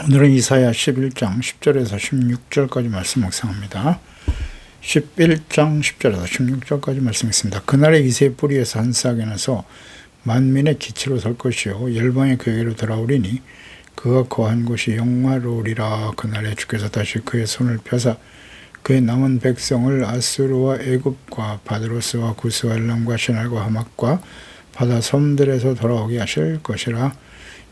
오늘은 이사야 11장 10절에서 16절까지 말씀 묵상합니다. 11장 10절에서 16절까지 말씀했습니다. 그날에 이새의 뿌리에서 한 싹이 나서 만민의 기치로 설 것이요 열방의 그에게로 돌아오리니 그가 거한 곳이 영화로우리라 그날에 주께서 다시 그의 손을 펴사 그의 남은 백성을 아수르와 애굽과 바드로스와 구스와 엘람과 시날과 하막과 바다 섬들에서 돌아오게 하실 것이라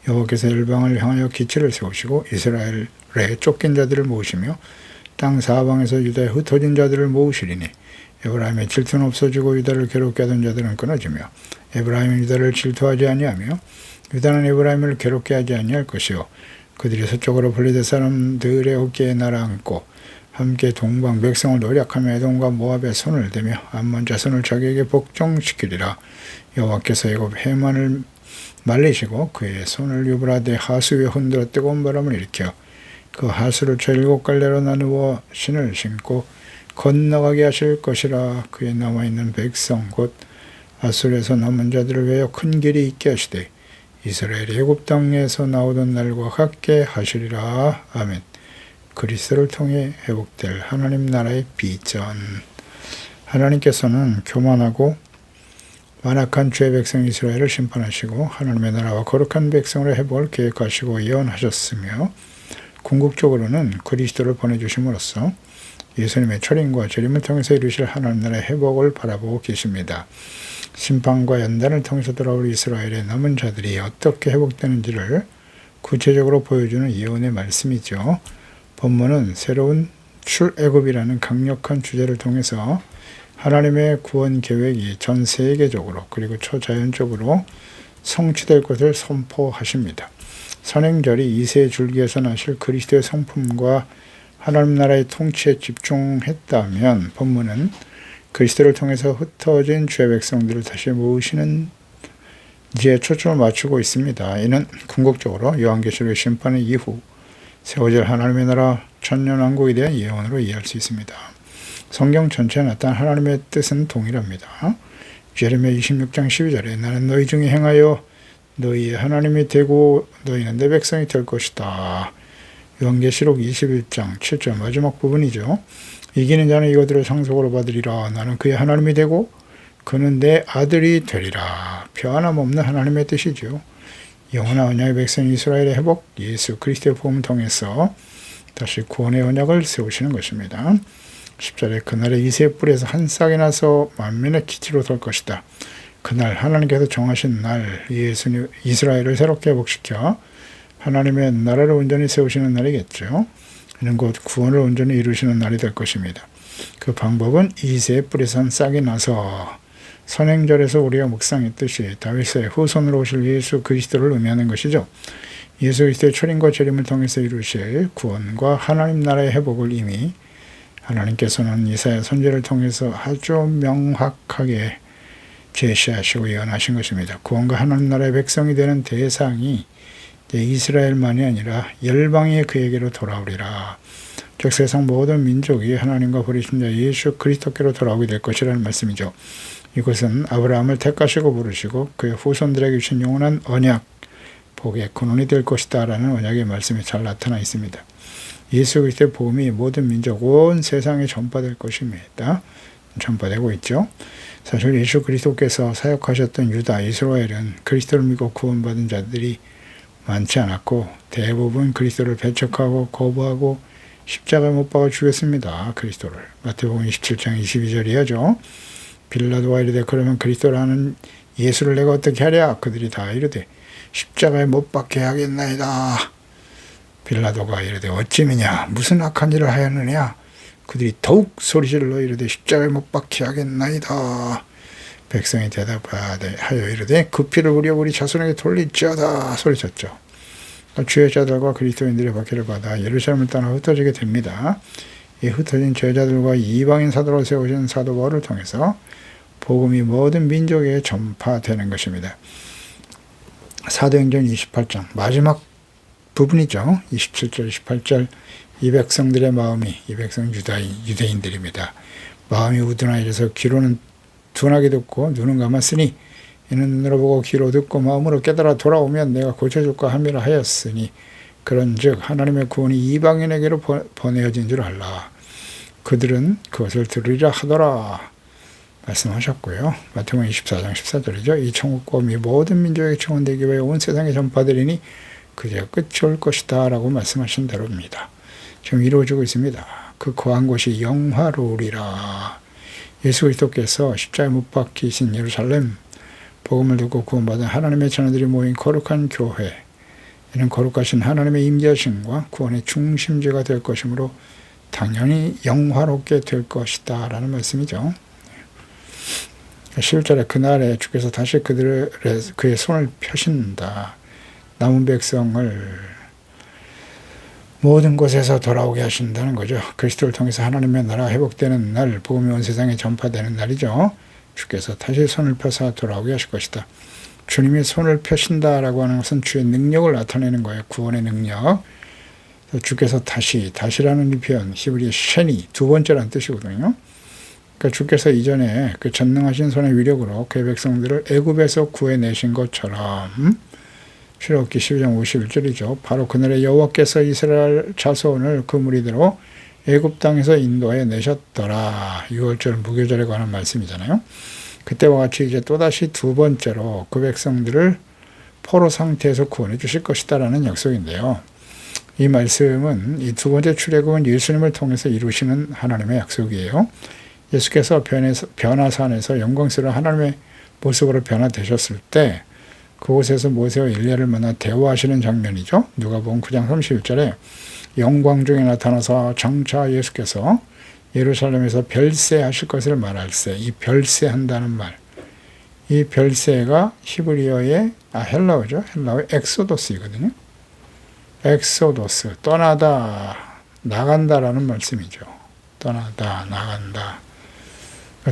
여호와께서 열방을 향하여 기치를 세우시고 이스라엘에 쫓긴 자들을 모으시며 땅 사방에서 유다에 흩어진 자들을 모으시리니 에브라임의 질투는 없어지고 유다를 괴롭게 하던 자들은 끊어지며 에브라임은 유다를 질투하지 아니하며 유다는 에브라임을 괴롭게 하지 아니할 것이요 그들이 서쪽으로 분리된 사람들의 어깨에 날아앉고 함께 동방 백성을 노력하며 에돔과 모압의 손을 대며 암몬 자손을 자기에게 복종시키리라. 여호와께서 애굽 해만을 말리시고 그의 손을 유브라데 하수 위에 흔들어 뜨거운 바람을 일으켜 그 하수를 저 일곱 갈래로 나누어 신을 신고 건너가게 하실 것이라 그의 남아있는 백성 곧 아술에서 남은 자들을 위하여 큰 길이 있게 하시되 이스라엘이 애굽 땅에서 나오던 날과 같게 하시리라. 아멘. 그리스도를 통해 회복될 하나님 나라의 비전. 하나님께서는 교만하고 완악한 죄 백성 이스라엘을 심판하시고 하나님의 나라와 거룩한 백성으로 회복을 계획하시고 예언하셨으며 궁극적으로는 그리스도를 보내주심으로써 예수님의 철인과 재림을 통해서 이루실 하나님 나라의 회복을 바라보고 계십니다. 심판과 연단을 통해서 돌아올 이스라엘의 남은 자들이 어떻게 회복되는지를 구체적으로 보여주는 예언의 말씀이죠. 본문은 새로운 출애굽이라는 강력한 주제를 통해서 하나님의 구원 계획이 전 세계적으로 그리고 초자연적으로 성취될 것을 선포하십니다. 선행절이 이세 줄기에서 나실 그리스도의 성품과 하나님 나라의 통치에 집중했다면 본문은 그리스도를 통해서 흩어진 죄 백성들을 다시 모으시는 이에 초점을 맞추고 있습니다. 이는 궁극적으로 요한계시록의 심판 이후 세워질 하나님의 나라 천년왕국에 대한 예언으로 이해할 수 있습니다. 성경 전체에 나타난 하나님의 뜻은 동일합니다. 예레미야 26장 12절에 나는 너희 중에 행하여 너희의 하나님이 되고 너희는 내 백성이 될 것이다. 요한계시록 21장 7절 마지막 부분이죠. 이기는 자는 이것들을 상속으로 받으리라. 나는 그의 하나님이 되고 그는 내 아들이 되리라. 변함없는 하나님의 뜻이죠. 영원한 언약의 백성 이스라엘의 회복, 예수 그리스도의 복음을 통해서 다시 구원의 언약을 세우시는 것입니다. 10절에 그날에 이세 뿔에서 한 싹이 나서 만민의 기치로 설 것이다. 그날 하나님께서 정하신 날 예수님 이스라엘을 새롭게 회복시켜 하나님의 나라를 온전히 세우시는 날이겠죠. 이는 곧 구원을 온전히 이루시는 날이 될 것입니다. 그 방법은 이세 뿔에서 한 싹이 나서 선행절에서 우리가 묵상했듯이 다윗의 후손으로 오실 예수 그리스도를 의미하는 것이죠. 예수 그리스도의 철인과 재림을 통해서 이루실 구원과 하나님 나라의 회복을 이미 하나님께서는 이사야 선제를 통해서 아주 명확하게 제시하시고 예언하신 것입니다. 구원과 하나님 나라의 백성이 되는 대상이 이스라엘만이 아니라 열방이 그에게로 돌아오리라. 즉 세상 모든 민족이 하나님과 버리신 자 예수 그리스도께로 돌아오게 될 것이라는 말씀이죠. 이것은 아브라함을 택하시고 부르시고 그의 후손들에게 주신 영원한 언약, 복의 근원이 될 것이다라는 언약의 말씀이 잘 나타나 있습니다. 예수 그리스도의 복음이 모든 민족 온 세상에 전파될 것입니다. 전파되고 있죠. 사실 예수 그리스도께서 사역하셨던 유다 이스라엘은 그리스도를 믿고 구원받은 자들이 많지 않았고 대부분 그리스도를 배척하고 거부하고 십자가에 못 박아 죽였습니다. 그리스도를 마태복음 27장 22절이야죠. 빌라도가 이르되 그러면 그리스도라는 예수를 내가 어떻게 하랴? 그들이 다 이르되 십자가에 못 박게 하겠나이다. 빌라도가 이르되 어찌미냐 무슨 악한 일을 하였느냐 그들이 더욱 소리질러 이르되 십자가에 못 박게 하겠나이다. 백성이 대답하여 이르되 그 피를 우리 우리 자손에게 돌리지어다 소리쳤죠. 죄자들과 그리스도인들의 박해를 받아 예루살렘을 떠나 흩어지게 됩니다. 이 흩어진 죄자들과 이방인 사도로 세우신 사도 바울을 통해서 복음이 모든 민족에 전파되는 것입니다. 사도행전 28장 마지막 부분이죠. 27절, 28절 이 백성들의 마음이 이 백성 유다인 유대인들입니다. 마음이 우둔하여서 귀로는 둔하게 듣고 눈은 감았으니 이는 눈으로 보고 귀로 듣고 마음으로 깨달아 돌아오면 내가 고쳐줄까 함이라 하였으니 그런즉 하나님의 구원이 이방인에게로 보- 보내어진 줄 알라. 그들은 그것을 들으리라 하더라. 말씀하셨고요. 마태복음 24장 14절이죠. 이 천국법이 모든 민족에게 청원되기 위해 온 세상에 전파되리니 그제 끝이 올 것이다 라고 말씀하신 대로입니다. 지금 이루어지고 있습니다. 그 거한 곳이 영화로우리라. 예수 그리스도께서 십자가에 못 박히신 예루살렘 복음을 듣고 구원받은 하나님의 자녀들이 모인 거룩한 교회 이는 거룩하신 하나님의 임재하심과 구원의 중심지가 될 것이므로 당연히 영화롭게 될 것이다 라는 말씀이죠. 11절에 그날에 주께서 다시 그들의 그의 손을 펴신다. 남은 백성을 모든 곳에서 돌아오게 하신다는 거죠. 그리스도를 통해서 하나님의 나라가 회복되는 날, 복음이 온 세상에 전파되는 날이죠. 주께서 다시 손을 펴서 돌아오게 하실 것이다. 주님이 손을 펴신다라고 하는 것은 주의 능력을 나타내는 거예요. 구원의 능력. 주께서 다시, 다시라는 이 표현, 히브리 쉔이 두 번째라는 뜻이거든요. 그러니까 주께서 이전에 그 전능하신 손의 위력으로 그의 백성들을 애굽에서 구해내신 것처럼 출애굽기 12장 51절이죠. 바로 그날에 여호와께서 이스라엘 자손을 그 무리대로 애굽 땅에서 인도해 내셨더라. 6월절 무교절에 관한 말씀이잖아요. 그때와 같이 이제 또다시 두 번째로 그 백성들을 포로 상태에서 구원해 주실 것이다라는 약속인데요. 이 말씀은 이 두 번째 출애굽은 예수님을 통해서 이루시는 하나님의 약속이에요. 예수께서 변해서, 변화산에서 영광스러운 하나님의 모습으로 변화되셨을 때 그곳에서 모세와 일리야를 만나 대화하시는 장면이죠. 누가복음 9장 31절에 영광 중에 나타나서 장차 예수께서 예루살렘에서 별세하실 것을 말할세. 이 별세한다는 말. 이 별세가 히브리어의 아 헬라어죠. 헬라어의 엑소도스이거든요. 엑소도스 떠나다 나간다라는 말씀이죠. 떠나다 나간다.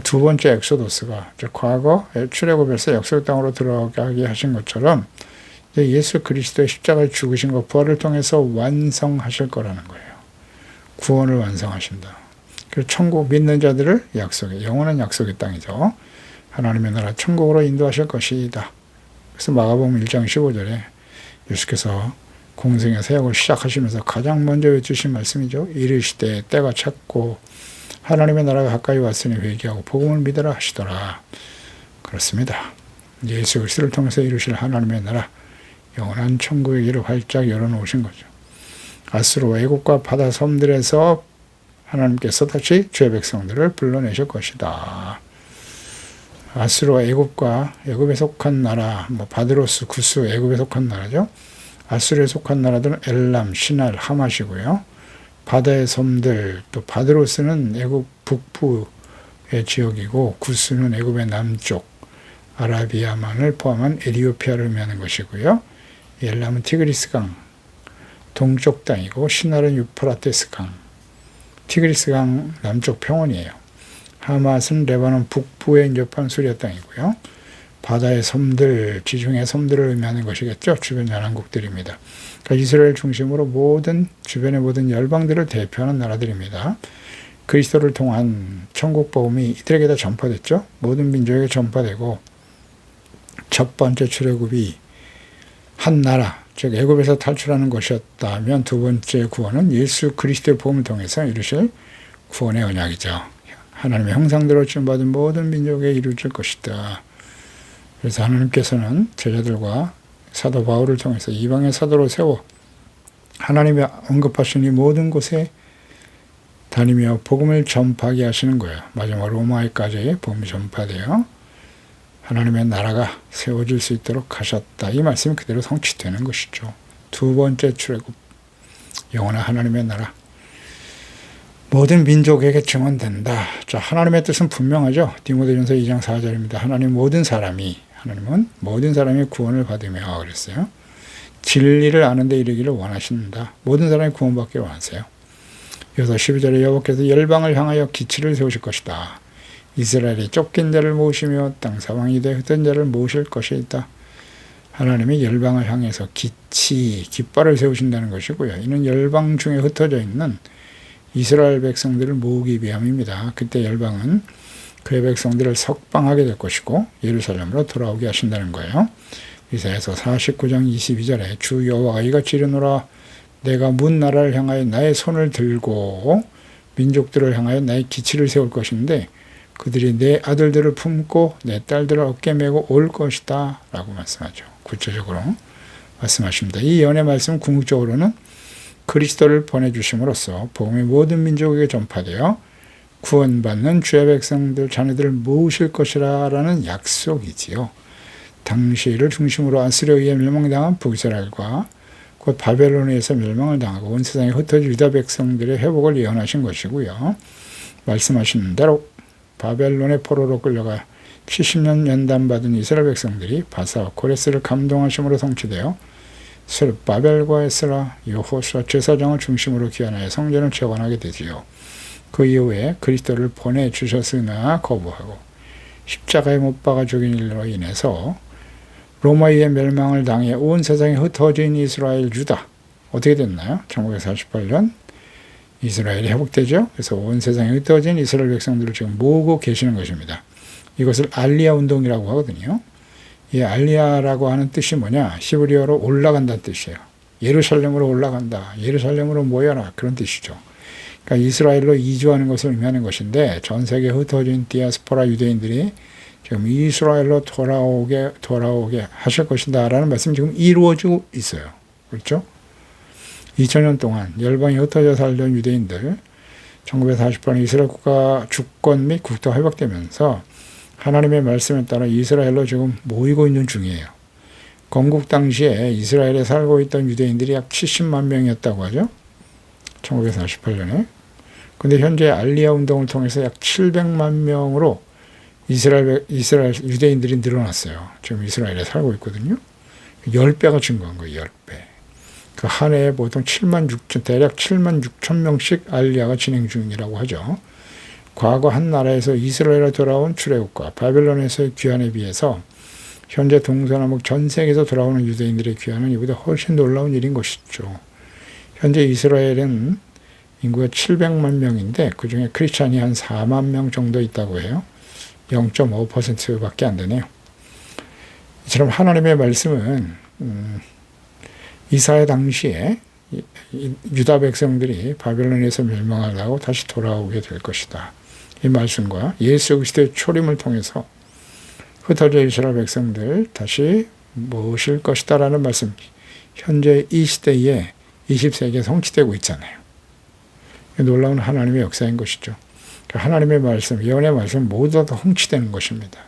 두 번째 엑소도스가 과거 출애굽에서 역사 땅으로 들어가게 하신 것처럼 예수 그리스도의 십자가에 죽으신 것 부활을 통해서 완성하실 거라는 거예요. 구원을 완성하신다. 그리고 천국 믿는 자들을 약속해 영원한 약속의 땅이죠. 하나님의 나라 천국으로 인도하실 것이다. 그래서 마가복음 1장 15절에 예수께서 공생의 사역을 시작하시면서 가장 먼저 외주신 말씀이죠. 이르시되 때가 찼고 하나님의 나라가 가까이 왔으니 회개하고 복음을 믿으라 하시더라. 그렇습니다. 예수 그리스도를 통해서 이루실 하나님의 나라 영원한 천국의 길을 활짝 열어놓으신 거죠. 아수르 외국과 바다 섬들에서 하나님께서 다시 죄 백성들을 불러내실 것이다. 아수르와 애굽과 애굽에 속한 나라, 뭐 바드로스, 구스, 애굽에 속한 나라죠. 아수르에 속한 나라들은 엘람, 시날, 하맛이고요. 바다의 섬들, 또 바드로스는 애굽 북부의 지역이고 구스는 애굽의 남쪽, 아라비아만을 포함한 에리오피아를 의미하는 것이고요. 엘람은 티그리스강 동쪽 땅이고 시날은 유프라테스 강, 티그리스 강 남쪽 평원이에요. 하맛은 레바논 북부에 인접한 수리아 땅이고요. 바다의 섬들, 지중해 섬들을 의미하는 것이겠죠. 주변 연안국들입니다. 그러니까 이스라엘 중심으로 모든 주변의 모든 열방들을 대표하는 나라들입니다. 그리스도를 통한 천국 복음이 이들에게 다 전파됐죠. 모든 민족에게 전파되고 첫 번째 출애굽이 한 나라, 즉 애굽에서 탈출하는 것이었다면 두 번째 구원은 예수 그리스도의 복음을 통해서 이루실 구원의 언약이죠. 하나님의 형상대로 지음받은 모든 민족에 이루어질 것이다. 그래서 하나님께서는 제자들과 사도 바울을 통해서 이방의 사도로 세워 하나님이 언급하신 이 모든 곳에 다니며 복음을 전파하게 하시는 거예요. 마지막 로마에까지 복음이 전파되어 하나님의 나라가 세워질 수 있도록 하셨다. 이 말씀이 그대로 성취되는 것이죠. 두 번째 출애굽 영원한 하나님의 나라 모든 민족에게 증언된다. 자, 하나님의 뜻은 분명하죠. 디모데전서 2장 4절입니다. 하나님 모든 사람이 하나님은 모든 사람이 구원을 받으며 그랬어요. 진리를 아는 데 이르기를 원하신다. 모든 사람이 구원받기를 원하세요. 그래서 12절에 여호와께서 열방을 향하여 기치를 세우실 것이다. 이스라엘이 쫓긴 자를 모으시며 땅 사방이 되 흩은 자를 모으실 것이다. 하나님이 열방을 향해서 기치, 깃발을 세우신다는 것이고요. 이는 열방 중에 흩어져 있는 이스라엘 백성들을 모으기 위함입니다. 그때 열방은 그의 백성들을 석방하게 될 것이고 예루살렘으로 돌아오게 하신다는 거예요. 이사야서 49장 22절에 주 여호와가 이같이 이르노라 내가 문 나라를 향하여 나의 손을 들고 민족들을 향하여 나의 기치를 세울 것인데 그들이 내 아들들을 품고 내 딸들을 어깨 메고 올 것이다 라고 말씀하죠. 구체적으로 말씀하십니다. 이 연의 말씀 궁극적으로는 그리스도를 보내주심으로써 복음이 모든 민족에게 전파되어 구원받는 주의 백성들 자녀들을 모으실 것이라는 약속이지요. 당시를 중심으로 아스리에 의해 멸망당한 북이스라엘과 곧 바벨론에 의해서 멸망을 당하고 온 세상에 흩어진 유다 백성들의 회복을 예언하신 것이고요. 말씀하신 대로 바벨론의 포로로 끌려가 70년 연단받은 이스라엘 백성들이 바사와 코레스를 감동하심으로 성취되어 스바벨과 에스라, 여호수아 제사장을 중심으로 귀환하여 성전을 재건하게 되지요. 그 이후에 그리스도를 보내주셨으나 거부하고 십자가에 못 박아 죽인 일로 인해서 로마의 멸망을 당해 온 세상에 흩어진 이스라엘 유다 어떻게 됐나요? 1948년 이스라엘이 회복되죠. 그래서 온 세상에 흩어진 이스라엘 백성들을 지금 모으고 계시는 것입니다. 이것을 알리아 운동이라고 하거든요. 이 알리아라고 하는 뜻이 뭐냐? 시브리어로 올라간다는 뜻이에요. 예루살렘으로 올라간다. 예루살렘으로 모여라. 그런 뜻이죠. 그러니까 이스라엘로 이주하는 것을 의미하는 것인데 전 세계 흩어진 디아스포라 유대인들이 지금 이스라엘로 돌아오게 돌아오게 하실 것이다라는 말씀이 지금 이루어지고 있어요. 그렇죠? 2000년 동안 열방이 흩어져 살던 유대인들 1948년 이스라엘 국가 주권 및 국토 회복되면서 하나님의 말씀에 따라 이스라엘로 지금 모이고 있는 중이에요. 건국 당시에 이스라엘에 살고 있던 유대인들이 약 70만 명이었다고 하죠. 1948년에. 근데 현재 알리아 운동을 통해서 약 700만 명으로 이스라엘, 이스라엘 유대인들이 늘어났어요. 지금 이스라엘에 살고 있거든요. 10배가 증가한 거예요, 10배. 그 한 해에 보통 7만 6천, 대략 7만 6천 명씩 알리아가 진행 중이라고 하죠. 과거 한 나라에서 이스라엘에 돌아온 출애굽과 바벨론에서의 귀환에 비해서 현재 동서남북 전 세계에서 돌아오는 유대인들의 귀환은 이보다 훨씬 놀라운 일인 것이죠. 현재 이스라엘은 인구가 700만 명인데 그 중에 크리스찬이 한 4만 명 정도 있다고 해요. 0.5%밖에 안 되네요. 이처럼 하나님의 말씀은 음, 이사의 당시에 유다 백성들이 바벨론에서 멸망하려고 다시 돌아오게 될 것이다. 이 말씀과 예수 그리스도의 초림을 통해서 흩어져 이스라엘 백성들 다시 모실 것이다라는 말씀. 현재 이 시대에 20세기에 성취되고 있잖아요. 놀라운 하나님의 역사인 것이죠. 하나님의 말씀, 예언의 말씀 모두 다 성취되는 것입니다.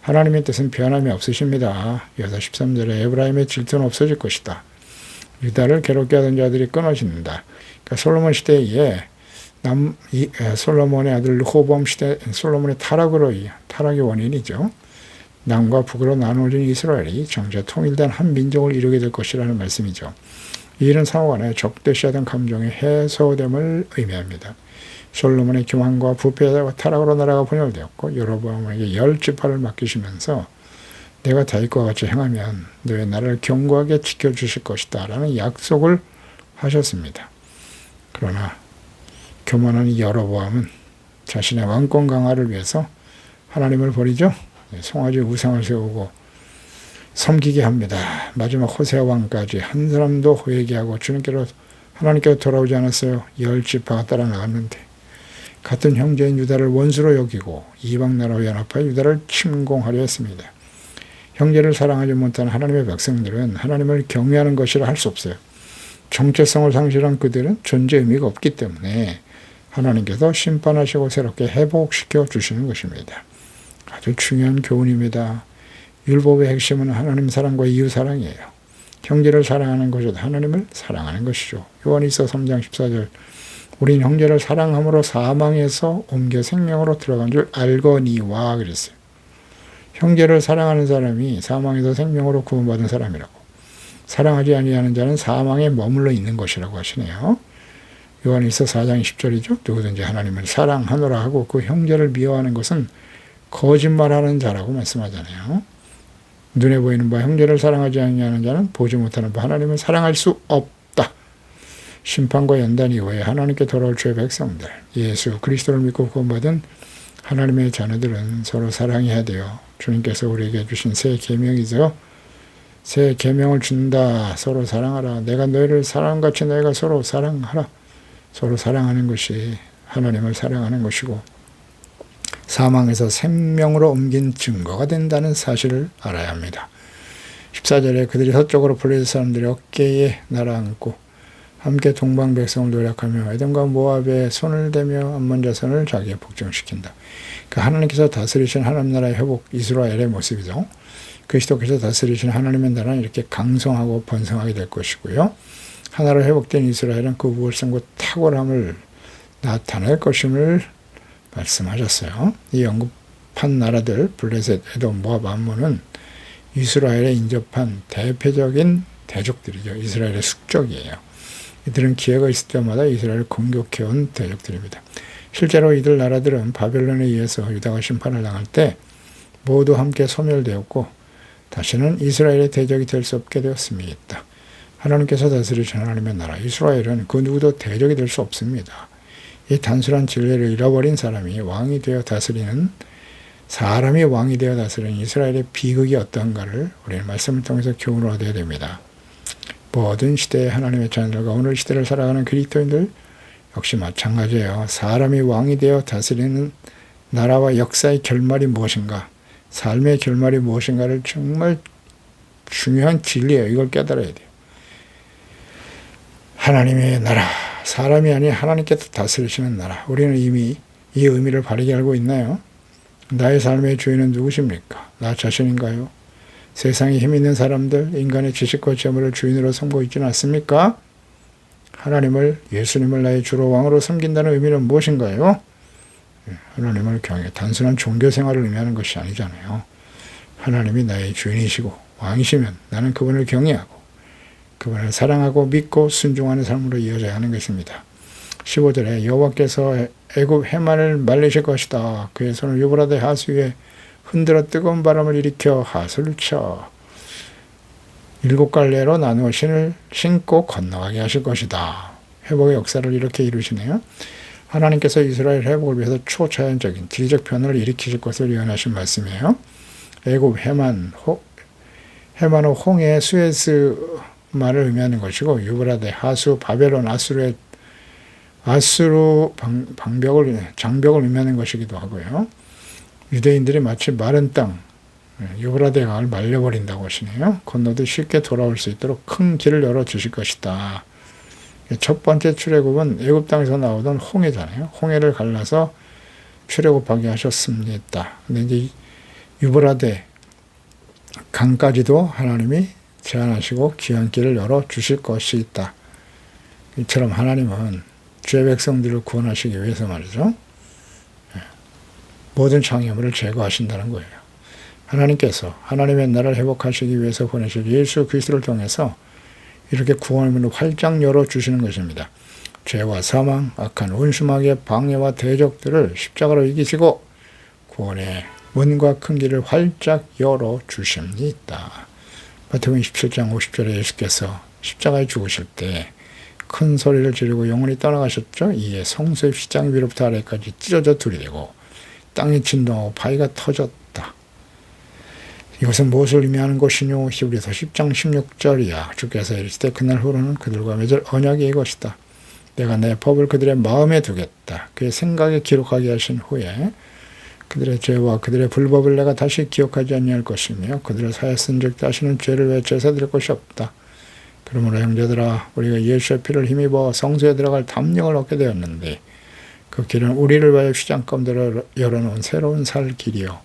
하나님의 뜻은 변함이 없으십니다. 여사 13절에 에브라임의 질투는 없어질 것이다. 유다를 괴롭게 하던 자들이 끊어진다. 그러니까 솔로몬 시대에 남 이, 솔로몬의 아들 호범 시대 솔로몬의 타락으로 타락의 원인이죠. 남과 북으로 나누어진 이스라엘이 정자 통일된 한 민족을 이루게 될 것이라는 말씀이죠. 이 일은 상호 간에 적대시하던 감정의 해소됨을 의미합니다. 솔로몬의 교만과 부패와 타락으로 나라가 분열되었고 여로보암에게 열 지파를 맡기시면서 내가 다윗과 같이 행하면 너의 나라를 견고하게 지켜주실 것이다 라는 약속을 하셨습니다. 그러나 교만한 여로보암은 자신의 왕권 강화를 위해서 하나님을 버리죠. 송아지 우상을 세우고 섬기게 합니다. 마지막 호세 왕까지 한 사람도 회개하고 주님께로 하나님께로 돌아오지 않았어요. 열 지파가 따라 나갔는데 같은 형제인 유다를 원수로 여기고 이방 나라와 연합하여 유다를 침공하려 했습니다. 형제를 사랑하지 못한 하나님의 백성들은 하나님을 경외하는 것이라 할 수 없어요. 정체성을 상실한 그들은 존재 의미가 없기 때문에 하나님께서 심판하시고 새롭게 회복시켜 주시는 것입니다. 아주 중요한 교훈입니다. 율법의 핵심은 하나님 사랑과 이웃 사랑이에요. 형제를 사랑하는 것이 하나님을 사랑하는 것이죠. 요한이서 3장 14절 우린 형제를 사랑함으로 사망에서 옮겨 생명으로 들어간 줄 알거니와 그랬어요. 형제를 사랑하는 사람이 사망에서 생명으로 구원받은 사람이라고. 사랑하지 아니하는 자는 사망에 머물러 있는 것이라고 하시네요. 요한일서 4장 10절이죠. 누구든지 하나님을 사랑하노라 하고 그 형제를 미워하는 것은 거짓말하는 자라고 말씀하잖아요. 눈에 보이는 바 형제를 사랑하지 아니하는 자는 보지 못하는 바 하나님을 사랑할 수 없다. 심판과 연단 이후에 하나님께 돌아올 주의 백성들, 예수 그리스도를 믿고 구원받은 하나님의 자녀들은 서로 사랑해야 돼요. 주님께서 우리에게 주신 새 계명이죠. 새 계명을 준다. 서로 사랑하라. 내가 너희를 사랑같이 너희가 서로 사랑하라. 서로 사랑하는 것이 하나님을 사랑하는 것이고 사망에서 생명으로 옮긴 증거가 된다는 사실을 알아야 합니다. 14절에 그들이 서쪽으로 블레셋 사람들이 어깨에 날아앉고 함께 동방 백성을 노력하며 에돔과 모압에 손을 대며 암몬 자손을 자기에 복종시킨다. 그 하나님께서 다스리신 하나님 나라의 회복 이스라엘의 모습이죠. 그리스도께서 다스리신 하나님의 나라는 이렇게 강성하고 번성하게 될 것이고요. 하나로 회복된 이스라엘은 그 우월성과 탁월함을 나타낼 것임을 말씀하셨어요. 이 언급한 나라들 블레셋, 에돔, 모압, 암몬은 이스라엘에 인접한 대표적인 대족들이죠. 이스라엘의 숙적이에요. 이들은 기회가 있을 때마다 이스라엘을 공격해온 대족들입니다. 실제로 이들 나라들은 바벨론에 의해서 유다가 심판을 당할 때 모두 함께 소멸되었고 다시는 이스라엘의 대적이 될 수 없게 되었습니다. 하나님께서 다스리신 하나님의 나라 이스라엘은 그 누구도 대적이 될 수 없습니다. 이 단순한 진리를 잃어버린 사람이 왕이 되어 다스리는 사람이 왕이 되어 다스리는 이스라엘의 비극이 어떠한가를 우리는 말씀을 통해서 교훈을 얻어야 됩니다. 모든 시대의 하나님의 자녀들과 오늘 시대를 살아가는 그리스도인들 역시 마찬가지예요. 사람이 왕이 되어 다스리는 나라와 역사의 결말이 무엇인가, 삶의 결말이 무엇인가를 정말 중요한 진리예요. 이걸 깨달아야 돼요. 하나님의 나라, 사람이 아닌 하나님께서 다스리시는 나라. 우리는 이미 이 의미를 바르게 알고 있나요? 나의 삶의 주인은 누구십니까? 나 자신인가요? 세상에 힘 있는 사람들, 인간의 지식과 재물을 주인으로 삼고 있지는 않습니까? 하나님을, 예수님을 나의 주로 왕으로 섬긴다는 의미는 무엇인가요? 예, 하나님을 경외, 단순한 종교 생활을 의미하는 것이 아니잖아요. 하나님이 나의 주인이시고 왕이시면 나는 그분을 경외하고 그분을 사랑하고 믿고 순종하는 삶으로 이어져야 하는 것입니다. 15절에 여호와께서 애굽 해만을 말리실 것이다. 그의 손을 유브라데 하수 위에 흔들어 뜨거운 바람을 일으켜 하수를 쳐 일곱 갈래로 나누어 신을 신고 건너가게 하실 것이다. 회복의 역사를 이렇게 이루시네요. 하나님께서 이스라엘 회복을 위해서 초자연적인 지리적 변화를 일으키실 것을 예언하신 말씀이에요. 애굽 해만 호, 해만호 홍해 수에스 말을 의미하는 것이고 유브라데 하수 바벨론 아수르의 아수르 방, 방벽을 장벽을 의미하는 것이기도 하고요. 유대인들이 마치 마른 땅 유브라데 강을 말려버린다고 하시네요. 건너도 쉽게 돌아올 수 있도록 큰 길을 열어 주실 것이다. 첫 번째 출애굽은 애굽 땅에서 나오던 홍해잖아요. 홍해를 갈라서 출애굽하게 하셨습니다. 근데 이제 유브라데 강까지도 하나님이 제안하시고 귀한 길을 열어 주실 것이 있다. 이처럼 하나님은 죄 백성들을 구원하시기 위해서 말이죠. 예. 모든 장애물을 제거하신다는 거예요. 하나님께서 하나님의 나라를 회복하시기 위해서 보내실 예수 그리스도를 통해서 이렇게 구원의 문을 활짝 열어 주시는 것입니다. 죄와 사망, 악한 원수막의 방해와 대적들을 십자가로 이기시고 구원의 문과 큰 길을 활짝 열어 주십니다. 마태복음 27장 50절에 예수께서 십자가에 죽으실 때 큰 소리를 지르고 영원히 떠나가셨죠. 이에 성소의 휘장 위로부터 아래까지 찢어져 둘이 되고 땅이 진동하고 바위가 터졌다. 이것은 무엇을 의미하는 것이뇨? 히브리서 10장 16절이야. 주께서 이르시되 그날 후로는 그들과 맺을 언약이 이것이다. 내가 내 법을 그들의 마음에 두겠다. 그의 생각에 기록하게 하신 후에 그들의 죄와 그들의 불법을 내가 다시 기억하지 아니할 것이며 그들의 사였은 적 다시는 죄를 왜 제사 드릴 것이 없다. 그러므로 형제들아 우리가 예수의 피를 힘입어 성소에 들어갈 담력을 얻게 되었는데 그 길은 우리를 위하여 가운데로 열어놓은 새로운 살 길이요.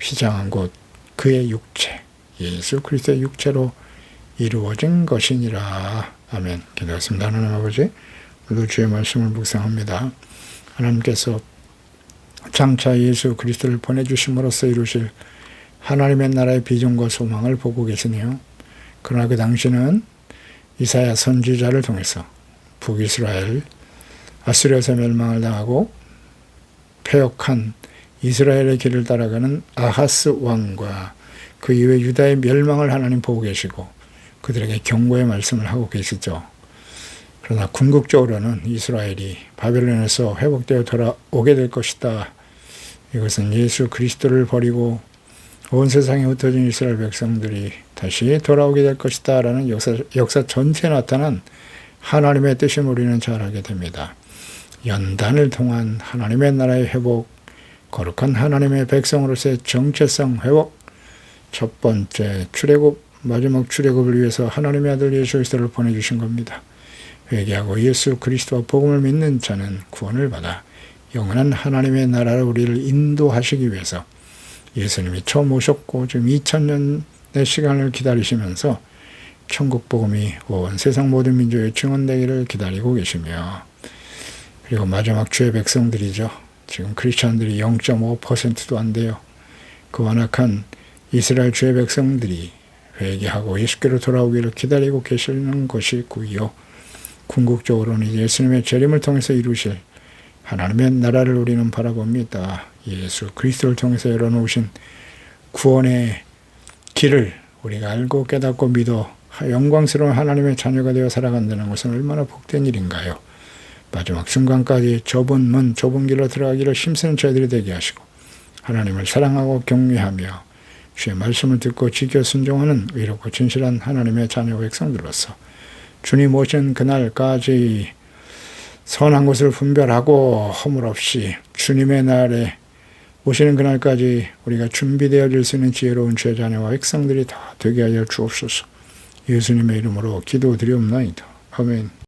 휘장한 곳 그의 육체 예수 그리스도의 육체로 이루어진 것이니라. 아멘. 기도했습니다. 하나님 아버지 오늘 주의 말씀을 묵상합니다. 하나님께서 장차 예수 그리스도를 보내주심으로써 이루실 하나님의 나라의 비전과 소망을 보고 계시네요. 그러나 그 당시는 이사야 선지자를 통해서 북이스라엘 아수리아에서 멸망을 당하고 폐역한 이스라엘의 길을 따라가는 아하스 왕과 그 이후에 유다의 멸망을 하나님 보고 계시고 그들에게 경고의 말씀을 하고 계시죠. 그러나 궁극적으로는 이스라엘이 바벨론에서 회복되어 돌아오게 될 것이다. 이것은 예수 그리스도를 버리고 온 세상에 흩어진 이스라엘 백성들이 다시 돌아오게 될 것이다 라는 역사, 역사 전체에 나타난 하나님의 뜻을 우리는 잘 알게 됩니다. 연단을 통한 하나님의 나라의 회복, 거룩한 하나님의 백성으로서의 정체성 회복, 첫 번째 출애굽, 마지막 출애굽을 위해서 하나님의 아들 예수 그리스도를 보내주신 겁니다. 회개하고 예수 그리스도와 복음을 믿는 자는 구원을 받아 영원한 하나님의 나라를 우리를 인도하시기 위해서 예수님이 처음 오셨고 지금 2000년의 시간을 기다리시면서 천국 복음이 온 세상 모든 민족에 증언되기를 기다리고 계시며 그리고 마지막 주의 백성들이죠. 지금 크리스천들이 0.5%도 안 돼요. 그 완악한 이스라엘 주의 백성들이 회개하고 예수께로 돌아오기를 기다리고 계시는 것이고요. 궁극적으로는 예수님의 재림을 통해서 이루실 하나님의 나라를 우리는 바라봅니다. 예수 그리스도를 통해서 열어놓으신 구원의 길을 우리가 알고 깨닫고 믿어 영광스러운 하나님의 자녀가 되어 살아간다는 것은 얼마나 복된 일인가요? 마지막 순간까지 좁은 문, 좁은 길로 들어가기를 힘쓰는 저희들이 되게 하시고 하나님을 사랑하고 경외하며 주의 말씀을 듣고 지켜 순종하는 의롭고 진실한 하나님의 자녀 백성들로서 주님 오신 그날까지 선한 것을 분별하고 허물 없이 주님의 날에 오시는 그날까지 우리가 준비되어질 수 있는 지혜로운 죄 자녀와 백성들이 다 되게 하여 주옵소서. 예수님의 이름으로 기도드리옵나이다. 아멘.